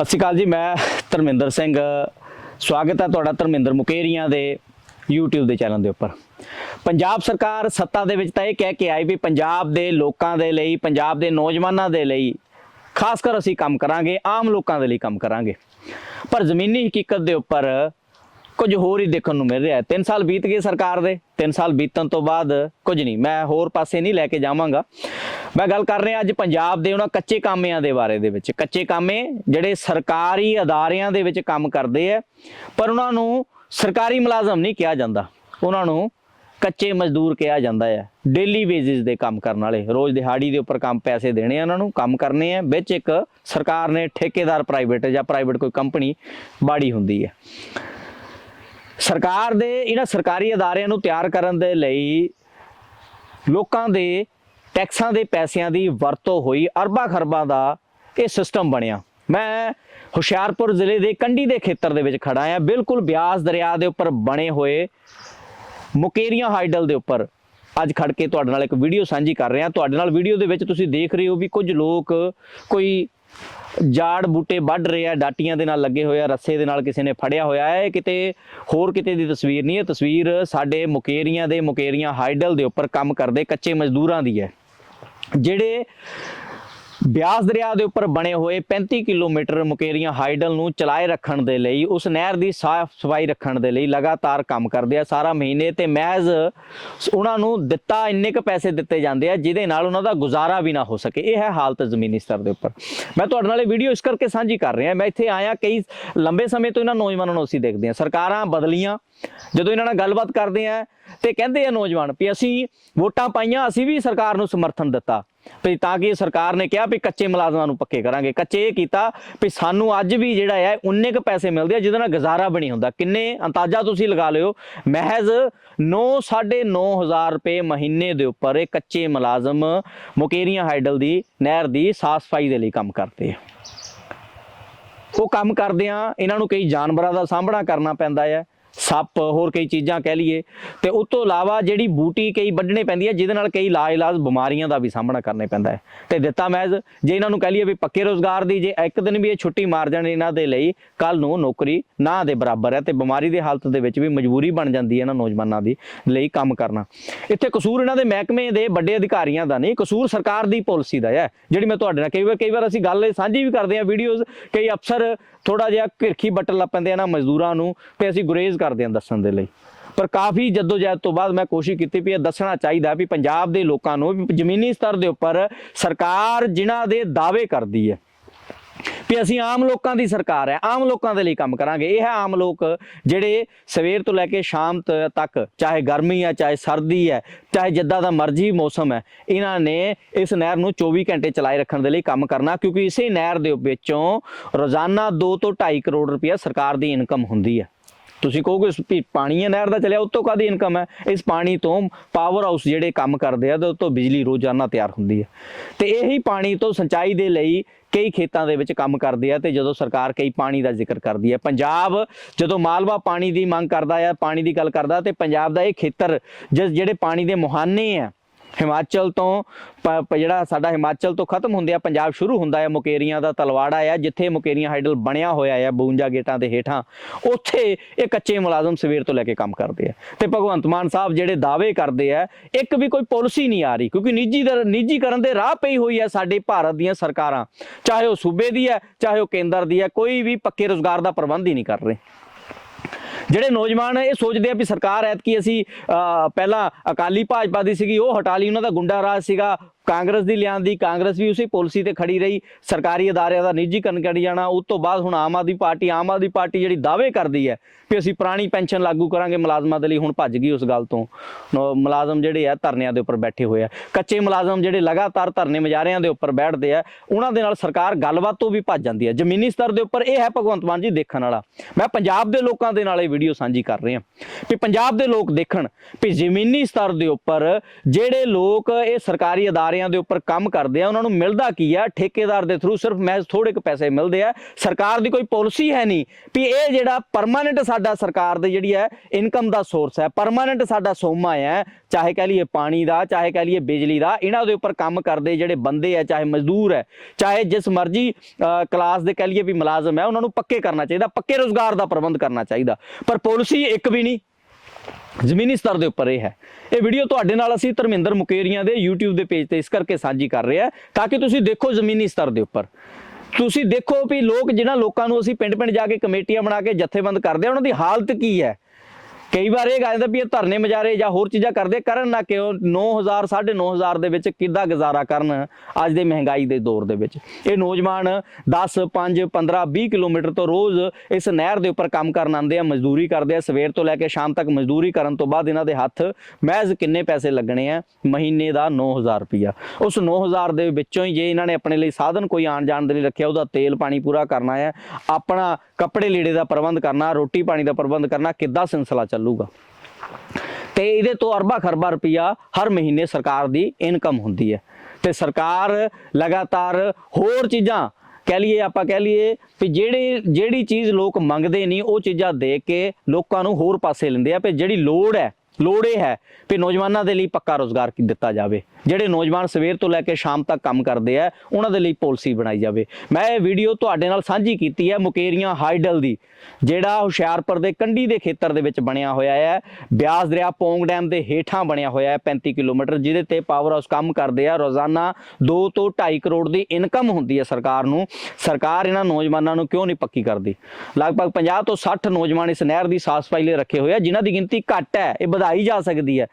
ਸਤਿ ਸ਼੍ਰੀ ਅਕਾਲ ਜੀ, ਮੈਂ ਧਰਮਿੰਦਰ ਸਿੰਘ। ਸਵਾਗਤ ਹੈ ਤੁਹਾਡਾ ਧਰਮਿੰਦਰ ਮੁਕੇਰੀਆਂ ਦੇ YouTube ਦੇ ਚੈਨਲ ਦੇ ਉੱਪਰ। ਪੰਜਾਬ ਸਰਕਾਰ ਸੱਤਾ ਦੇ ਵਿੱਚ ਤਾਂ ਇਹ ਕਹਿ ਕੇ ਆਈ ਵੀ ਪੰਜਾਬ ਦੇ ਲੋਕਾਂ ਦੇ ਲਈ, ਪੰਜਾਬ ਦੇ ਨੌਜਵਾਨਾਂ ਦੇ ਲਈ ਖਾਸ ਕਰ ਅਸੀਂ ਕੰਮ ਕਰਾਂਗੇ, ਆਮ ਲੋਕਾਂ ਦੇ ਲਈ ਕੰਮ ਕਰਾਂਗੇ। ਪਰ ਜ਼ਮੀਨੀ ਹਕੀਕਤ ਦੇ ਉੱਪਰ ਕੁਝ ਹੋਰ ਹੀ ਦੇਖਣ ਨੂੰ ਮਿਲ ਰਿਹਾ ਹੈ। 3 ਸਾਲ ਬੀਤ ਗਏ ਸਰਕਾਰ ਦੇ 3 ਸਾਲ ਬੀਤਣ ਤੋਂ ਬਾਅਦ ਕੁਝ ਨਹੀਂ। ਮੈਂ ਹੋਰ ਪਾਸੇ ਨਹੀਂ ਲੈ ਕੇ ਜਾਵਾਂਗਾ। ਮੈਂ ਗੱਲ ਕਰ ਰਿਹਾ ਅੱਜ ਪੰਜਾਬ ਦੇ ਉਹਨਾਂ ਕੱਚੇ ਕਾਮਿਆਂ ਦੇ ਬਾਰੇ ਦੇ ਵਿੱਚ। ਕੱਚੇ ਕਾਮੇ ਜਿਹੜੇ ਸਰਕਾਰੀ ਅਦਾਰਿਆਂ ਦੇ ਵਿੱਚ ਕੰਮ ਕਰਦੇ ਆ, ਪਰ ਉਹਨਾਂ ਨੂੰ ਸਰਕਾਰੀ ਮੁਲਾਜ਼ਮ ਨਹੀਂ ਕਿਹਾ ਜਾਂਦਾ। ਉਹਨਾਂ ਨੂੰ ਕੱਚੇ ਮਜ਼ਦੂਰ ਕਿਹਾ ਜਾਂਦਾ ਹੈ ਡੇਲੀ ਵੇਜਸ ਦੇ ਕੰਮ ਕਰਨ ਵਾਲੇ। ਰੋਜ਼ ਦਿਹਾੜੀ ਦੇ ਉੱਪਰ ਕੰਮ ਪੈਸੇ ਦੇਣੇ ਆ ਉਹਨਾਂ ਨੂੰ, ਕੰਮ ਕਰਨੇ ਆ। ਵਿੱਚ ਇੱਕ ਸਰਕਾਰ ਨੇ ਠੇਕੇਦਾਰ ਪ੍ਰਾਈਵੇਟ ਜਾਂ ਪ੍ਰਾਈਵੇਟ ਕੋਈ ਕੰਪਨੀ ਬਾੜੀ ਹੁੰਦੀ ਹੈ ਸਰਕਾਰ ਦੇ ਇਹਨਾਂ ਸਰਕਾਰੀ ਅਦਾਰਿਆਂ ਨੂੰ ਤਿਆਰ ਕਰਨ ਦੇ ਲਈ ਲੋਕਾਂ ਦੇ ਟੈਕਸਾਂ ਦੇ ਪੈਸਿਆਂ ਦੀ ਵਰਤੋਂ ਹੋਈ, ਅਰਬਾਂ ਖਰਬਾਂ ਦਾ ਇਹ ਸਿਸਟਮ ਬਣਿਆ। ਮੈਂ ਹੁਸ਼ਿਆਰਪੁਰ ਜ਼ਿਲ੍ਹੇ ਦੇ ਕੰਢੀ ਦੇ ਖੇਤਰ ਦੇ ਵਿੱਚ ਖੜਾ ਆ ਬਿਲਕੁਲ ਬਿਆਸ ਦਰਿਆ ਦੇ ਉੱਪਰ ਬਣੇ ਹੋਏ ਮੁਕੇਰੀਆਂ ਹਾਈਡਲ ਦੇ ਉੱਪਰ ਅੱਜ ਖੜ ਕੇ ਤੁਹਾਡੇ ਨਾਲ ਇੱਕ ਵੀਡੀਓ ਸਾਂਝੀ ਕਰ ਰਿਹਾ। ਤੁਹਾਡੇ ਨਾਲ ਵੀਡੀਓ ਦੇ ਵਿੱਚ ਤੁਸੀਂ ਦੇਖ ਰਹੇ ਹੋ ਵੀ ਕੁਝ ਲੋਕ ਕੋਈ ਜਾੜ ਬੂਟੇ ਵੱਢ ਰਹੇ ਆ, ਡਾਟੀਆਂ ਦੇ ਨਾਲ ਲੱਗੇ ਹੋਏ ਆ, ਰੱਸੇ ਦੇ ਨਾਲ ਕਿਸੇ ਨੇ ਫੜਿਆ ਹੋਇਆ ਹੈ ਇਹ ਕਿਤੇ ਹੋਰ ਕਿਤੇ ਦੀ ਤਸਵੀਰ ਨਹੀਂ ਹੈ। ਤਸਵੀਰ ਸਾਡੇ ਮੁਕੇਰੀਆਂ ਦੇ, ਮੁਕੇਰੀਆਂ ਹਾਈਡਲ ਦੇ ਉੱਪਰ ਕੰਮ ਕਰਦੇ ਕੱਚੇ ਮਜ਼ਦੂਰਾਂ ਦੀ ਹੈ। ਜਿਹੜੇ ਬਿਆਸ ਦਰਿਆ ਦੇ ਉੱਪਰ ਬਣੇ ਹੋਏ 35 ਕਿਲੋਮੀਟਰ ਮੁਕੇਰੀਆਂ ਹਾਈਡਲ ਨੂੰ ਚਲਾਏ ਰੱਖਣ ਦੇ ਲਈ, ਉਸ ਨਹਿਰ ਦੀ ਸਾਫ਼ ਸਫ਼ਾਈ ਰੱਖਣ ਦੇ ਲਈ ਲਗਾਤਾਰ ਕੰਮ ਕਰਦੇ ਆ ਸਾਰਾ ਮਹੀਨੇ ਤੇ ਮਹਿਜ਼ ਉਹਨਾਂ ਨੂੰ ਦਿੱਤਾ, ਇੰਨੇ ਕ ਪੈਸੇ ਦਿੱਤੇ ਜਾਂਦੇ ਆ, ਜਿਹਦੇ ਨਾਲ ਉਹਨਾਂ ਦਾ ਗੁਜ਼ਾਰਾ ਵੀ ਨਾ ਹੋ ਸਕੇ। ਇਹ ਹੈ ਹਾਲਤ ਜ਼ਮੀਨੀ ਸਤਰ ਦੇ ਉੱਪਰ। ਮੈਂ ਤੁਹਾਡੇ ਨਾਲ ਇਹ ਵੀਡੀਓ ਇਸ ਕਰਕੇ ਸਾਂਝੀ ਕਰ ਰਿਹਾ, ਮੈਂ ਇੱਥੇ ਆਇਆ ਕਈ ਲੰਬੇ ਸਮੇਂ ਤੋਂ ਇਹਨਾਂ ਨੌਜਵਾਨਾਂ ਨੂੰ ਅਸੀਂ ਦੇਖਦੇ ਹਾਂ। ਸਰਕਾਰਾਂ ਬਦਲੀਆਂ, ਜਦੋਂ ਇਹਨਾਂ ਨਾਲ ਗੱਲਬਾਤ ਕਰਦੇ ਆ ਤੇ ਕਹਿੰਦੇ ਆ ਨੌਜਵਾਨ ਵੀ ਅਸੀਂ ਵੋਟਾਂ ਪਾਈਆਂ, ਅਸੀਂ ਵੀ ਸਰਕਾਰ ਨੂੰ ਸਮਰਥਨ ਦਿੱਤਾ। ਵੀ ਤਾਂ ਕਿ ਸਰਕਾਰ ਨੇ ਕਿਹਾ ਵੀ ਕੱਚੇ ਮੁਲਾਜ਼ਮਾਂ ਨੂੰ ਪੱਕੇ ਕਰਾਂਗੇ। ਕੱਚੇ ਇਹ ਕੀਤਾ ਵੀ ਸਾਨੂੰ ਅੱਜ ਵੀ ਜਿਹੜਾ ਹੈ, ਉਨੇ ਕ ਪੈਸੇ ਮਿਲਦੇ ਆ, ਜਿਹਦੇ ਨਾਲ ਗੁਜ਼ਾਰਾ ਬਣੀ ਹੁੰਦਾ। ਕਿੰਨੇ ਅੰਦਾਜ਼ਾ ਤੁਸੀਂ ਲਗਾ ਲਿਓ, ਮਹਿਜ਼ 9 9500 ਰੁਪਏ ਮਹੀਨੇ ਦੇ ਉੱਪਰ ਇਹ ਕੱਚੇ ਮੁਲਾਜ਼ਮ ਮੁਕੇਰੀਆਂ ਹਾਈਡਲ ਦੀ, ਨਹਿਰ ਦੀ ਸਾਫ਼ ਸਫ਼ਾਈ ਦੇ ਲਈ ਕੰਮ ਕਰਦੇ ਆ। ਉਹ ਕੰਮ ਕਰਦਿਆਂ ਇਹਨਾਂ ਨੂੰ ਕਈ ਜਾਨਵਰਾਂ ਦਾ ਸਾਹਮਣਾ ਕਰਨਾ ਪੈਂਦਾ ਹੈ ਸੱਪ, ਹੋਰ ਕਈ ਚੀਜ਼ਾਂ ਕਹਿ ਲਈਏ। ਤੇ ਉਸ ਤੋਂ ਇਲਾਵਾ ਜਿਹੜੀ ਬੂਟੀ ਕਈ ਵੱਢਣੇ ਪੈਂਦੀ ਹੈ, ਜਿਹਦੇ ਨਾਲ ਕਈ ਲਾਇਲਾਜ ਬਿਮਾਰੀਆਂ ਦਾ ਵੀ ਸਾਹਮਣਾ ਕਰਨੇ ਪੈਂਦਾ ਹੈ। ਤੇ ਦਿੱਤਾ ਮੈਜ਼, ਜੇ ਇਹਨਾਂ ਨੂੰ ਕਹਿ ਲਈਏ ਵੀ ਪੱਕੇ ਰੋਜ਼ਗਾਰ ਦੀ, ਜੇ ਇੱਕ ਦਿਨ ਵੀ ਇਹ ਛੁੱਟੀ ਮਾਰ ਜਾਣ ਇਹਨਾਂ ਦੇ ਲਈ ਕੱਲ ਨੂੰ ਨੌਕਰੀ ਨਾ ਦੇ ਬਰਾਬਰ ਹੈ ਤੇ ਬਿਮਾਰੀ ਦੇ ਹਾਲਤ ਦੇ ਵਿੱਚ ਵੀ ਮਜਬੂਰੀ ਬਣ ਜਾਂਦੀ ਹੈ ਇਹਨਾਂ ਨੌਜਵਾਨਾਂ ਦੀ ਲਈ ਕੰਮ ਕਰਨਾ। ਇੱਥੇ ਕਸੂਰ ਇਹਨਾਂ ਦੇ ਮਹਿਕਮੇ ਦੇ ਵੱਡੇ ਅਧਿਕਾਰੀਆਂ ਦਾ ਨਹੀਂ, ਕਸੂਰ ਸਰਕਾਰ ਦੀ ਪਾਲਿਸੀ ਦਾ ਹੈ, ਜਿਹੜੀ ਮੈਂ ਤੁਹਾਡੇ ਨਾਲ ਕਈ ਵਾਰ ਕਈ ਵਾਰ ਅਸੀਂ ਗੱਲ ਸਾਂਝੀ ਵੀ ਕਰਦੇ ਹਾਂ ਵੀਡੀਓਜ਼ ਕਈ ਅਫਸਰ ਥੋੜਾ ਜਿਹਾ ਘਿਰਖੀ ਬੱਟਣ ਲੱਗ ਪੈਂਦੇ ਆ ਮਜ਼ਦੂਰਾਂ ਨੂੰ, ਤੇ ਅਸੀਂ ਗੁਰੇਜ਼ ਕਰਦੇ ਹਾਂ ਦੱਸਣ ਦੇ ਲਈ। ਪਰ ਕਾਫੀ ਜਦੋਜਹਿਦ ਤੋਂ ਬਾਅਦ ਮੈਂ ਕੋਸ਼ਿਸ਼ ਕੀਤੀ ਵੀ ਇਹ ਦੱਸਣਾ ਚਾਹੀਦਾ ਵੀ ਪੰਜਾਬ ਦੇ ਲੋਕਾਂ ਨੂੰ ਵੀ ਜ਼ਮੀਨੀ ਸਤਰ ਦੇ ਉੱਪਰ ਸਰਕਾਰ ਜਿਨ੍ਹਾਂ ਦੇ ਦਾਅਵੇ ਕਰਦੀ ਹੈ, ਵੀ ਅਸੀਂ ਆਮ ਲੋਕਾਂ ਦੀ ਸਰਕਾਰ ਹੈ, ਆਮ ਲੋਕਾਂ ਦੇ ਲਈ ਕੰਮ ਕਰਾਂਗੇ। ਇਹ ਹੈ ਆਮ ਲੋਕ ਜਿਹੜੇ ਸਵੇਰ ਤੋਂ ਲੈ ਕੇ ਸ਼ਾਮ ਤੱਕ, ਚਾਹੇ ਗਰਮੀ ਹੈ, ਚਾਹੇ ਸਰਦੀ ਹੈ, ਚਾਹੇ ਜਿੱਦਾਂ ਦਾ ਮਰਜ਼ੀ ਮੌਸਮ ਹੈ, ਇਹਨਾਂ ਨੇ ਇਸ ਨਹਿਰ ਨੂੰ 24 ਘੰਟੇ ਚਲਾਏ ਰੱਖਣ ਦੇ ਲਈ ਕੰਮ ਕਰਨਾ, ਕਿਉਂਕਿ ਇਸੇ ਨਹਿਰ ਦੇ ਵਿੱਚੋਂ ਰੋਜ਼ਾਨਾ 2 ਤੋਂ 2.5 ਕਰੋੜ ਰੁਪਇਆ ਸਰਕਾਰ ਦੀ ਇਨਕਮ ਹੁੰਦੀ ਹੈ। ਤੁਸੀਂ ਕਹੋਗੇ ਇਸ ਵੀ ਪਾਣੀ ਹੈ, ਨਹਿਰ ਦਾ ਚੱਲਿਆ ਉਤੋਂ ਕਾਦੀ ਇਨਕਮ ਹੈ? ਇਸ ਪਾਣੀ ਤੋਂ ਪਾਵਰ ਹਾਊਸ ਜਿਹੜੇ ਕੰਮ ਕਰਦੇ ਆ ਤੇ ਉਤੋਂ ਬਿਜਲੀ ਰੋਜ਼ਾਨਾ ਤਿਆਰ ਹੁੰਦੀ ਹੈ। ਤੇ ਇਹੀ ਪਾਣੀ ਤੋਂ ਸਿੰਚਾਈ ਦੇ ਲਈ ਕਈ ਖੇਤਾਂ ਦੇ ਵਿੱਚ ਕੰਮ ਕਰਦੇ ਆ, ਤੇ ਜਦੋਂ ਸਰਕਾਰ ਕਈ ਪਾਣੀ ਦਾ ਜ਼ਿਕਰ ਕਰਦੀ ਹੈ। ਪੰਜਾਬ ਜਦੋਂ ਮਾਲਵਾ ਪਾਣੀ ਦੀ ਮੰਗ ਕਰਦਾ ਆ, ਪਾਣੀ ਦੀ ਗੱਲ ਕਰਦਾ, ਤੇ ਪੰਜਾਬ ਦਾ ਇਹ ਖੇਤਰ, ਜਿਸ- ਜਿਹੜੇ ਪਾਣੀ ਦੇ ਮੁਹਾਨੇ ਆ ਹਿਮਾਚਲ ਤੋਂ ਪ- ਜਿਹੜਾ ਸਾਡਾ ਹਿਮਾਚਲ ਤੋਂ ਖਤਮ ਹੁੰਦੇ ਆ ਪੰਜਾਬ ਸ਼ੁਰੂ ਹੁੰਦਾ ਹੈ, ਮੁਕੇਰੀਆਂ ਦਾ ਤਲਵਾੜਾ ਆ, ਜਿੱਥੇ ਮੁਕੇਰੀਆਂ ਹਾਈਡਲ ਬਣਿਆ ਹੋਇਆ ਆ 52 ਗੇਟਾਂ ਦੇ ਹੇਠਾਂ, ਉੱਥੇ ਇਹ ਕੱਚੇ ਮੁਲਾਜ਼ਮ ਸਵੇਰ ਤੋਂ ਲੈ ਕੇ ਕੰਮ ਕਰਦੇ ਆ। ਤੇ ਭਗਵੰਤ ਮਾਨ ਸਾਹਿਬ ਜਿਹੜੇ ਦਾਅਵੇ ਕਰਦੇ ਆ, ਇੱਕ ਵੀ ਕੋਈ ਪਾਲਿਸੀ ਨਹੀਂ ਆ ਰਹੀ, ਕਿਉਂਕਿ ਨਿੱਜੀ ਦਰ- ਨਿੱਜੀਕਰਨ ਦੇ ਰਾਹ ਪਈ ਹੋਈ ਹੈ ਸਾਡੇ ਭਾਰਤ ਦੀਆਂ ਸਰਕਾਰਾਂ। ਚਾਹੇ ਉਹ ਸੂਬੇ ਦੀ ਹੈ ਚਾਹੇ ਉਹ ਕੇਂਦਰ ਦੀ ਹੈ ਕੋਈ ਵੀ ਪੱਕੇ ਰੋਜ਼ਗਾਰ ਦਾ ਪ੍ਰਬੰਧ ਹੀ ਨਹੀਂ ਕਰ ਰਹੇ। ਜਿਹੜੇ ਨੌਜਵਾਨ ਇਹ ਸੋਚਦੇ ਆ ਵੀ ਸਰਕਾਰ ਐਤਕੀ ਅਸੀਂ ਅਹ, ਪਹਿਲਾਂ ਅਕਾਲੀ ਭਾਜਪਾ ਦੀ ਸੀਗੀ ਉਹ ਹਟਾ ਲਈ ਉਹਨਾਂ ਦਾ ਗੁੰਡਾ ਰਾਜ ਸੀਗਾ ਕਾਂਗਰਸ ਦੀ ਲਿਆਂਦੀ, ਕਾਂਗਰਸ ਵੀ ਉਸੇ ਪਾਲਿਸੀ ਤੇ ਖੜੀ ਰਹੀ, ਸਰਕਾਰੀ ਅਦਾਰਿਆਂ ਦਾ ਨਿੱਜੀਕਰਨ ਕਰੀ ਜਾਣਾ, ਉਸ ਤੋਂ ਬਾਅਦ ਹੁਣ ਆਮ ਆਦਮੀ ਪਾਰਟੀ, ਆਮ ਆਦਮੀ ਪਾਰਟੀ ਜਿਹੜੀ ਦਾਅਵੇ ਕਰਦੀ ਹੈ ਵੀ ਅਸੀਂ ਪੁਰਾਣੀ ਪੈਨਸ਼ਨ ਲਾਗੂ ਕਰਾਂਗੇ, ਮੁਲਾਜ਼ਮਾਂ ਦੇ ਲਈ ਹੁਣ ਭੱਜ ਗਈ ਉਸ ਗੱਲ ਤੋਂ। ਮੁਲਾਜ਼ਮ ਜਿਹੜੇ ਆ ਧਰਨਿਆਂ ਦੇ ਉੱਪਰ ਬੈਠੇ ਹੋਏ ਆ। ਕੱਚੇ ਮੁਲਾਜ਼ਮ ਜਿਹੜੇ ਲਗਾਤਾਰ ਧਰਨੇ ਮਜਾਰਿਆਂ ਦੇ ਉੱਪਰ ਬੈਠਦੇ ਆ, ਉਹਨਾਂ ਦੇ ਨਾਲ ਸਰਕਾਰ ਗੱਲਬਾਤ ਤੋਂ ਵੀ ਭੱਜ ਜਾਂਦੀ ਹੈ। ਜ਼ਮੀਨੀ ਸਤਰ ਦੇ ਉੱਪਰ ਇਹ ਹੈ ਭਗਵੰਤ ਮਾਨ ਜੀ ਦੇਖਣ ਵਾਲਾ। ਮੈਂ ਪੰਜਾਬ ਦੇ ਲੋਕਾਂ ਦੇ ਨਾਲ ਇਹ ਵੀਡੀਓ ਸਾਂਝੀ ਕਰ ਰਿਹਾ। ਵੀ ਪੰਜਾਬ ਦੇ ਲੋਕ ਦੇਖਣ ਵੀ ਜ਼ਮੀਨੀ ਸਤਰ ਦੇ ਉੱਪਰ ਜਿਹੜੇ ਲੋਕ ਇਹ ਸਰਕਾਰੀ ਅਦਾਰੇ ਅਦਾਰਿਆਂ ਦੇ ਉੱਪਰ ਕੰਮ ਕਰਦੇ ਆ, ਉਹਨਾਂ ਨੂੰ ਮਿਲਦਾ ਕੀ ਆ? ਠੇਕੇਦਾਰ ਦੇ ਥਰੂ ਸਿਰਫ ਮਹਿਜ਼ ਥੋੜੇ ਕੁ ਪੈਸੇ ਮਿਲਦੇ ਆ। ਸਰਕਾਰ ਦੀ ਕੋਈ ਪਾਲਿਸੀ ਹੈ ਨਹੀਂ ਵੀ ਇਹ ਜਿਹੜਾ ਪਰਮਾਨੈਂਟ ਸਾਡਾ ਸਰਕਾਰ ਦੀ ਜਿਹੜੀ ਹੈ ਇਨਕਮ ਦਾ ਸੋਰਸ ਹੈ ਪਰਮਾਨੈਂਟ ਸਾਡਾ ਸੋਮਾ ਹੈ, ਚਾਹੇ ਕਹ ਲਈਏ ਪਾਣੀ ਦਾ, ਚਾਹੇ ਕਹ ਲਈਏ ਬਿਜਲੀ ਦਾ, ਇਹਨਾਂ ਦੇ ਉੱਪਰ ਕੰਮ ਕਰਦੇ ਜਿਹੜੇ ਬੰਦੇ ਆ, ਚਾਹੇ ਮਜ਼ਦੂਰ ਹੈ, ਚਾਹੇ ਜਿਸ ਮਰਜ਼ੀ ਕਲਾਸ ਦੇ ਕਹ ਲਈਏ ਵੀ ਮੁਲਾਜ਼ਮ ਹੈ, ਉਹਨਾਂ ਨੂੰ ਪੱਕੇ ਕਰਨਾ ਚਾਹੀਦਾ, ਪੱਕੇ ਰੋਜ਼ਗਾਰ ਦਾ ਪ੍ਰਬੰਧ ਕਰਨਾ ਚਾਹੀਦਾ। ਪਰ ਪਾਲਿਸੀ ਇੱਕ ਵੀ ਨਹੀਂ ਜ਼ਮੀਨੀ ਸਤਰ ਦੇ ਉੱਪਰ ਇਹ ਹੈ। ਇਹ ਵੀਡੀਓ ਤੁਹਾਡੇ ਨਾਲ ਅਸੀਂ ਧਰਮਿੰਦਰ ਮੁਕੇਰੀਆਂ ਦੇ YouTube ਦੇ ਪੇਜ ਤੇ ਇਸ ਕਰਕੇ ਸਾਂਝੀ ਕਰ ਰਹੇ ਹਾਂ, ਤਾਂ ਕਿ ਤੁਸੀਂ ਦੇਖੋ ਜ਼ਮੀਨੀ ਸਤਰ ਦੇ ਉੱਪਰ। ਤੁਸੀਂ ਦੇਖੋ ਵੀ ਲੋਕ ਜਿਹਨਾਂ ਲੋਕਾਂ ਨੂੰ ਅਸੀਂ ਪਿੰਡ-ਪਿੰਡ ਜਾ ਕੇ ਕਮੇਟੀਆਂ ਬਣਾ ਕੇ ਜਥੇਬੰਦ ਕਰਦੇ ਆ, ਉਹਨਾਂ ਦੀ ਹਾਲਤ ਕੀ ਹੈ? ਕਈ ਵਾਰ ਇਹ ਕਹਿੰਦਾ ਵੀ ਇਹ ਧਰਨੇ ਮਜਾਰੇ ਜਾਂ ਹੋਰ ਚੀਜ਼ਾਂ ਕਰਦੇ ਕਰਨ ਨਾ ਕਿ ਉਹ 9000 9500 ਦੇ ਵਿੱਚ ਕਿੱਦਾਂ ਗੁਜ਼ਾਰਾ ਕਰਨ ਅੱਜ ਦੇ ਮਹਿੰਗਾਈ ਦੇ ਦੌਰ ਦੇ ਵਿੱਚ? ਇਹ ਨੌਜਵਾਨ 10 5 15 20 ਕਿਲੋਮੀਟਰ ਤੋਂ ਰੋਜ਼ ਇਸ ਨਹਿਰ ਦੇ ਉੱਪਰ ਕੰਮ ਕਰਨ ਆਉਂਦੇ ਆ, ਮਜ਼ਦੂਰੀ ਕਰਦੇ ਆ। ਸਵੇਰ ਤੋਂ ਲੈ ਕੇ ਸ਼ਾਮ ਤੱਕ ਮਜ਼ਦੂਰੀ ਕਰਨ ਤੋਂ ਬਾਅਦ ਇਹਨਾਂ ਦੇ ਹੱਥ ਮਹਿਜ਼ ਕਿੰਨੇ ਪੈਸੇ ਲੱਗਣੇ ਆ? ਮਹੀਨੇ ਦਾ 9000 ਰੁਪਿਆ ਉਸ 9000 ਦੇ ਵਿੱਚੋਂ ਹੀ ਜੇ ਇਹਨਾਂ ਨੇ ਆਪਣੇ ਲਈ ਸਾਧਨ ਕੋਈ ਆਣ ਜਾਣ ਦੇ ਲਈ ਰੱਖਿਆ, ਉਹਦਾ ਤੇਲ, ਪਾਣੀ ਪੂਰਾ ਕਰਨਾ ਹੈ ਆਪਣਾ ਕੱਪੜੇ ਲੀੜੇ ਦਾ ਪ੍ਰਬੰਧ ਕਰਨਾ, ਰੋਟੀ ਪਾਣੀ ਦਾ ਪ੍ਰਬੰਧ ਕਰਨਾ, ਕਿੱਦਾਂ ਸਿਲਸਿਲਾ ਚੱਲੂਗਾ? ਤੇ ਇਹਦੇ ਤੋਂ ਅਰਬਾਂ ਖਰਬਾਂ ਰੁਪਈਆ ਹਰ ਮਹੀਨੇ ਸਰਕਾਰ ਦੀ ਇਨਕਮ ਹੁੰਦੀ ਹੈ। ਤੇ ਸਰਕਾਰ ਲਗਾਤਾਰ ਹੋਰ ਚੀਜ਼ਾਂ, ਕਹਿ ਲਈਏ ਆਪਾਂ ਕਹਿ ਲਈਏ ਵੀ ਜਿਹੜੇ, ਜਿਹੜੀ ਚੀਜ਼ ਲੋਕ ਮੰਗਦੇ ਨਹੀਂ, ਉਹ ਚੀਜ਼ਾਂ ਦੇ ਕੇ ਲੋਕਾਂ ਨੂੰ ਹੋਰ ਪਾਸੇ ਲੈਂਦੇ ਆ ਵੀ ਜਿਹੜੀ ਲੋੜ ਹੈ, ਲੋੜ ਇਹ ਹੈ ਵੀ ਨੌਜਵਾਨਾਂ ਦੇ ਲਈ ਪੱਕਾ ਰੋਜ਼ਗਾਰ ਦਿੱਤਾ ਜਾਵੇ। ਜਿਹੜੇ ਨੌਜਵਾਨ ਸਵੇਰ ਤੋਂ ਲੈ ਕੇ ਸ਼ਾਮ ਤੱਕ ਕੰਮ ਕਰਦੇ ਆ, ਉਹਨਾਂ ਦੇ ਲਈ ਪਾਲਿਸੀ ਬਣਾਈ ਜਾਵੇ। ਮੈਂ ਇਹ ਵੀਡੀਓ ਤੁਹਾਡੇ ਨਾਲ ਸਾਂਝੀ ਕੀਤੀ ਹੈ ਮੁਕੇਰੀਆਂ ਹਾਈਡਲ ਦੀ, ਜਿਹੜਾ ਹੁਸ਼ਿਆਰਪੁਰ ਦੇ ਕੰਢੀ ਦੇ ਖੇਤਰ ਦੇ ਵਿੱਚ ਬਣਿਆ ਹੋਇਆ ਹੈ। ਬਿਆਸ ਦਰਿਆ ਪੌਂਗ ਡੈਮ ਦੇ ਹੇਠਾਂ ਬਣਿਆ ਹੋਇਆ ਹੈ 35 ਕਿਲੋਮੀਟਰ, ਜਿਹਦੇ ਤੇ ਪਾਵਰ ਹਾਊਸ ਕੰਮ ਕਰਦੇ ਆ। ਰੋਜ਼ਾਨਾ 2 ਤੋਂ 2.5 ਕਰੋੜ ਦੀ ਇਨਕਮ ਹੁੰਦੀ ਹੈ ਸਰਕਾਰ ਨੂੰ। ਸਰਕਾਰ ਇਹਨਾਂ ਨੌਜਵਾਨਾਂ ਨੂੰ ਕਿਉਂ ਨਹੀਂ ਪੱਕੀ ਕਰਦੀ? ਲਗਭਗ 50 ਤੋਂ 60 ਨੌਜਵਾਨ ਇਸ ਨਹਿਰ ਦੀ ਸਾਫ਼ ਸਫ਼ਾਈ ਲਈ ਰੱਖੇ ਹੋਏ ਆ, ਜਿਨ੍ਹਾਂ ਦੀ ਗਿਣਤੀ ਘੱਟ ਹੈ, ਇਹ ਵਧਾਈ ਜਾ ਸਕਦੀ ਹੈ।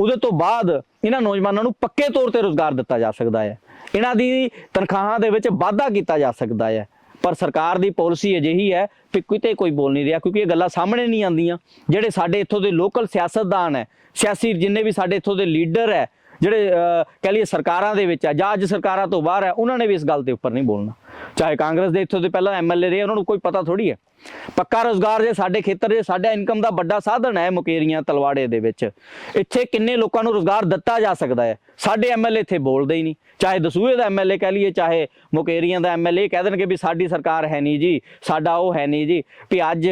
ਉਹਦੇ ਤੋਂ ਬਾਅਦ ਇਹਨਾਂ ਨੌਜਵਾਨਾਂ ਨੂੰ ਪੱਕੇ ਤੌਰ ਤੇ ਰੋਜ਼ਗਾਰ ਦਿੱਤਾ ਜਾ ਸਕਦਾ ਹੈ। ਇਹਨਾਂ ਦੀ ਤਨਖਾਹਾਂ ਦੇ ਵਿੱਚ ਵਾਧਾ ਕੀਤਾ ਜਾ ਸਕਦਾ ਹੈ। ਪਰ ਸਰਕਾਰ ਦੀ ਪਾਲਿਸੀ ਅਜਿਹੀ ਹੈ ਕਿ ਕਿਤੇ ਕੋਈ ਬੋਲ ਨਹੀਂ ਰਿਹਾ ਕਿਉਂਕਿ ਇਹ ਗੱਲਾਂ ਸਾਹਮਣੇ ਨਹੀਂ ਆਉਂਦੀਆਂ। ਜਿਹੜੇ ਸਾਡੇ ਇੱਥੋਂ ਦੇ ਲੋਕਲ ਸਿਆਸਤਦਾਨ ਹੈ ਸਿਆਸੀ ਜਿੰਨੇ ਵੀ ਸਾਡੇ ਇੱਥੋਂ ਦੇ ਲੀਡਰ ਹੈ ਜਿਹੜੇ ਅਹ, ਕਹਿ ਲਈਏ ਸਰਕਾਰਾਂ ਦੇ ਵਿੱਚ ਆ ਜਾਂ ਅੱਜ ਸਰਕਾਰਾਂ ਤੋਂ ਬਾਹਰ ਹੈ ਉਹਨਾਂ ਨੇ ਵੀ ਇਸ ਗੱਲ ਦੇ ਉੱਪਰ ਨਹੀਂ ਬੋਲਣਾ। ਚਾਹੇ ਕਾਂਗਰਸ ਦੇ ਇੱਥੋਂ ਦੇ ਪਹਿਲਾਂ ਐਮਐਲਏ ਰਹੇ, ਉਹਨਾਂ ਨੂੰ ਕੋਈ ਪਤਾ ਥੋੜੀ ਹੈ। ਪੱਕਾ ਰੋਜ਼ਗਾਰ ਜੇ ਸਾਡੇ ਖੇਤਰ ਦੇ, ਸਾਡਾ ਇਨਕਮ ਦਾ ਵੱਡਾ ਸਾਧਨ ਹੈ ਮੁਕੇਰੀਆਂ, ਤਲਵਾੜੇ ਦੇ ਵਿੱਚ। ਇੱਥੇ ਕਿੰਨੇ ਲੋਕਾਂ ਨੂੰ ਰੋਜ਼ਗਾਰ ਦਿੱਤਾ ਜਾ ਸਕਦਾ ਹੈ? ਸਾਡੇ ਐਮਐਲਏ ਇੱਥੇ ਬੋਲਦੇ ਹੀ ਨਹੀਂ। ਚਾਹੇ ਦਸੂਹੇ ਦਾ ਐਮਐਲਏ ਕਹਿ ਲਈਏ, ਚਾਹੇ ਮੁਕੇਰੀਆਂ ਦਾ ਐਮਐਲਏ ਕਹਿ ਦੇਣਗੇ ਵੀ ਸਾਡੀ ਸਰਕਾਰ ਹੈ ਨਹੀਂ ਜੀ, ਸਾਡਾ ਉਹ ਹੈ ਨਹੀਂ ਜੀ, ਵੀ ਅੱਜ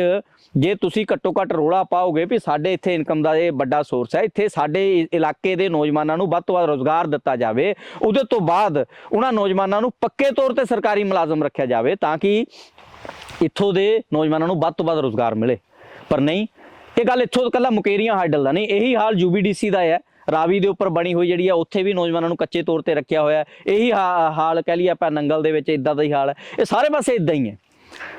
ਜੇ ਤੁਸੀਂ ਘੱਟੋ ਘੱਟ ਰੋਲਾ ਪਾਓਗੇ ਵੀ ਸਾਡੇ ਇੱਥੇ ਇਨਕਮ ਦਾ ਇਹ ਵੱਡਾ ਸੋਰਸ ਹੈ, ਇੱਥੇ ਸਾਡੇ ਇ- ਇਲਾਕੇ ਦੇ ਨੌਜਵਾਨਾਂ ਨੂੰ ਵੱਧ ਤੋਂ ਵੱਧ ਰੋਜ਼ਗਾਰ ਦਿੱਤਾ ਜਾਵੇ, ਉਹਦੇ ਤੋਂ ਬਾਅਦ ਉਹਨਾਂ ਨੌਜਵਾਨਾਂ ਨੂੰ ਪੱਕੇ ਤੌਰ ਤੇ ਸਰਕਾਰੀ ਮੁਲਾਜ਼ਮ ਰੱਖਿਆ ਜਾਵੇ ਤਾਂ ਕਿ ਇੱਥੋਂ ਦੇ ਨੌਜਵਾਨਾਂ ਨੂੰ ਵੱਧ ਤੋਂ ਵੱਧ ਰੋਜ਼ਗਾਰ ਮਿਲੇ। ਪਰ ਨਹੀਂ, ਇਹ ਗੱਲ ਇੱਥੋਂ ਕੱਲਾ ਮੁਕੇਰੀਆਂ ਹਾਈਡਲ ਦਾ ਨਹੀਂ, ਇਹੀ ਹਾਲ ਯੂਬੀਡੀਸੀ ਦਾ ਹੈ। ਰਾਵੀ ਦੇ ਉੱਪਰ ਬਣੀ ਹੋਈ ਜਿਹੜੀ ਆ, ਉੱਥੇ ਵੀ ਨੌਜਵਾਨਾਂ ਨੂੰ ਕੱਚੇ ਤੌਰ ਤੇ ਰੱਖਿਆ ਹੋਇਆ ਇਹੀ ਹਾ- ਹਾਲ ਕਹਿ ਲਈਏ ਆਪਾਂ ਨੰਗਲ ਦੇ ਵਿੱਚ, ਇਦਾਂ ਦਾ ਹੀ ਹਾਲ ਹੈ। ਇਹ ਸਾਰੇ ਪਾਸੇ ਇਦਾਂ ਹੀ ਹੈ।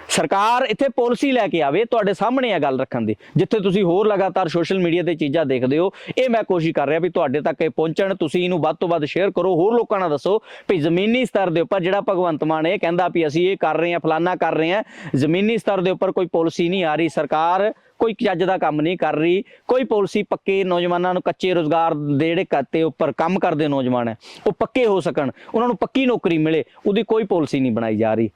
ਸਰਕਾਰ ਇੱਥੇ ਪਾਲਿਸੀ ਲੈ ਕੇ ਆਵੇ ਤੁਹਾਡੇ ਸਾਹਮਣੇ ਆ ਗੱਲ ਰੱਖਣ ਦੀ। ਜਿੱਥੇ ਤੁਸੀਂ ਹੋਰ ਲਗਾਤਾਰ ਸੋਸ਼ਲ ਮੀਡੀਆ ਤੇ ਚੀਜ਼ਾਂ ਦੇਖਦੇ ਹੋ, ਇਹ ਮੈਂ ਕੋਸ਼ਿਸ਼ ਕਰ ਰਿਹਾ ਵੀ ਤੁਹਾਡੇ ਤੱਕ ਇਹ ਪਹੁੰਚਣ, ਤੁਸੀਂ ਇਹਨੂੰ ਵੱਧ ਤੋਂ ਵੱਧ ਸ਼ੇਅਰ ਕਰੋ, ਹੋਰ ਲੋਕਾਂ ਨਾਲ ਦੱਸੋ ਵੀ ਜ਼ਮੀਨੀ ਸਤਰ ਦੇ ਉੱਪਰ ਜਿਹੜਾ ਭਗਵੰਤ ਮਾਨ ਇਹ ਕਹਿੰਦਾ ਵੀ ਅਸੀਂ ਇਹ ਕਰ ਰਹੇ ਹਾਂ, ਫਲਾਨਾ ਕਰ ਰਹੇ ਹਾਂ, ਜ਼ਮੀਨੀ ਸਤਰ ਦੇ ਉੱਪਰ ਕੋਈ ਪਾਲਿਸੀ ਨਹੀਂ ਆ ਰਹੀ, ਸਰਕਾਰ ਕੋਈ ਚੱਜ ਦਾ ਕੰਮ ਨਹੀਂ ਕਰ ਰਹੀ, ਕੋਈ ਪਾਲਿਸੀ ਪੱਕੇ ਨੌਜਵਾਨਾਂ ਨੂੰ ਕੱਚੇ ਰੋਜ਼ਗਾਰ ਦੇ ਜਿਹੜੇ ਖਾਤੇ ਉੱਪਰ ਕੰਮ ਕਰਦੇ ਨੌਜਵਾਨ ਹੈ, ਉਹ ਪੱਕੇ ਹੋ ਸਕਣ, ਉਹਨਾਂ ਨੂੰ ਪੱਕੀ ਨੌਕਰੀ ਮਿਲੇ, ਉਹਦੀ ਕੋਈ ਪਾਲਿਸੀ ਨਹੀਂ ਬਣਾਈ ਜਾ ਰਹੀ।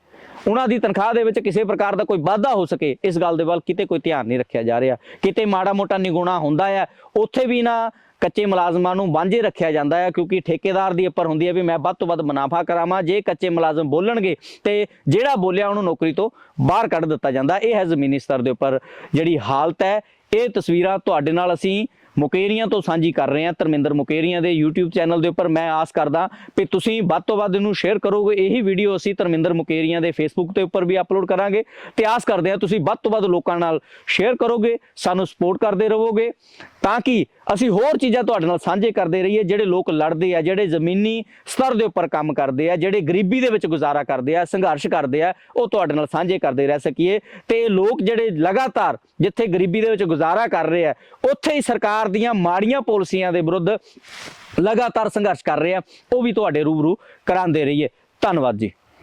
ਉਹਨਾਂ ਦੀ ਤਨਖਾਹ ਦੇ ਵਿੱਚ ਕਿਸੇ ਪ੍ਰਕਾਰ ਦਾ ਕੋਈ ਵਾਧਾ ਹੋ ਸਕੇ, ਇਸ ਗੱਲ ਦੇ ਵੱਲ ਕਿਤੇ ਕੋਈ ਧਿਆਨ ਨਹੀਂ ਰੱਖਿਆ ਜਾ ਰਿਹਾ। ਕਿਤੇ ਮਾੜਾ ਮੋਟਾ ਨਿਗੁਣਾ ਹੁੰਦਾ ਹੈ ਉੱਥੇ ਵੀ ਨਾ ਕੱਚੇ ਮੁਲਾਜ਼ਮਾਂ ਨੂੰ ਵਾਂਝੇ ਰੱਖਿਆ ਜਾਂਦਾ ਹੈ ਕਿਉਂਕਿ ਠੇਕੇਦਾਰ ਦੀ ਉੱਪਰ ਹੁੰਦੀ ਹੈ ਵੀ ਮੈਂ ਵੱਧ ਤੋਂ ਵੱਧ ਮੁਨਾਫਾ ਕਰਾਵਾਂ, ਜੇ ਕੱਚੇ ਮੁਲਾਜ਼ਮ ਬੋਲਣਗੇ ਤੇ ਜਿਹੜਾ ਬੋਲਿਆ ਉਹਨੂੰ ਨੌਕਰੀ ਤੋਂ ਬਾਹਰ ਕੱਢ ਦਿੱਤਾ ਜਾਂਦਾ। ਇਹ ਹੈ ਜ਼ਮੀਨੀ ਸਤਰ ਦੇ ਉੱਪਰ ਜਿਹੜੀ ਹਾਲਤ ਹੈ। ਇਹ ਤਸਵੀਰਾਂ ਤੁਹਾਡੇ ਨਾਲ ਅਸੀਂ ਮੁਕੇਰੀਆਂ ਤੋਂ ਸਾਂਝੀ ਕਰ ਰਹੇ ਹਾਂ ਧਰਮਿੰਦਰ ਮੁਕੇਰੀਆਂ ਦੇ YouTube ਚੈਨਲ ਦੇ ਉੱਪਰ ਮੈਂ ਆਸ ਕਰਦਾ ਕਿ ਤੁਸੀਂ ਵੱਧ ਤੋਂ ਵੱਧ ਇਹਨੂੰ ਸ਼ੇਅਰ ਕਰੋਗੇ। ਇਹੀ ਵੀਡੀਓ ਅਸੀਂ ਧਰਮਿੰਦਰ ਮੁਕੇਰੀਆਂ ਦੇ Facebook ਤੇ ਉੱਪਰ ਵੀ ਅਪਲੋਡ ਕਰਾਂਗੇ ਤੇ ਆਸ ਕਰਦੇ ਹਾਂ ਤੁਸੀਂ ਵੱਧ ਤੋਂ ਵੱਧ ਲੋਕਾਂ ਨਾਲ ਸ਼ੇਅਰ ਕਰੋਗੇ, ਸਾਨੂੰ ਸਪੋਰਟ ਕਰਦੇ ਰਹੋਗੇ। ਤਾਂ ਕਿ ਅਸੀਂ ਹੋਰ ਚੀਜ਼ਾਂ ਤੁਹਾਡੇ ਨਾਲ ਸਾਂਝੇ ਕਰਦੇ ਰਹੀਏ, ਜਿਹੜੇ ਲੋਕ ਲੜਦੇ ਆ, ਜਿਹੜੇ ਜ਼ਮੀਨੀ ਸਤਰ ਦੇ ਉੱਪਰ ਕੰਮ ਕਰਦੇ ਆ, ਜਿਹੜੇ ਗਰੀਬੀ ਦੇ ਵਿੱਚ ਗੁਜ਼ਾਰਾ ਕਰਦੇ ਆ, ਸੰਘਰਸ਼ ਕਰਦੇ ਆ, ਉਹ ਤੁਹਾਡੇ ਨਾਲ ਸਾਂਝੇ ਕਰਦੇ ਰਹਿ ਸਕੀਏ। ਤੇ ਲੋਕ ਜਿਹੜੇ ਲਗਾਤਾਰ ਜਿੱਥੇ ਗਰੀਬੀ ਦੇ ਵਿੱਚ ਗੁਜ਼ਾਰਾ ਕਰ ਰਹੇ ਆ, ਉੱਥੇ ਹੀ ਸਰਕਾਰ ਦੀਆਂ ਮਾੜੀਆਂ ਪਾਲਿਸੀਆਂ ਦੇ ਵਿਰੁੱਧ ਲਗਾਤਾਰ ਸੰਘਰਸ਼ ਕਰ ਰਹੇ ਆ, ਉਹ ਵੀ ਤੁਹਾਡੇ ਰੂਬਰੂ ਕਰਾਉਂਦੇ ਰਹੀਏ। ਧੰਨਵਾਦ ਜੀ।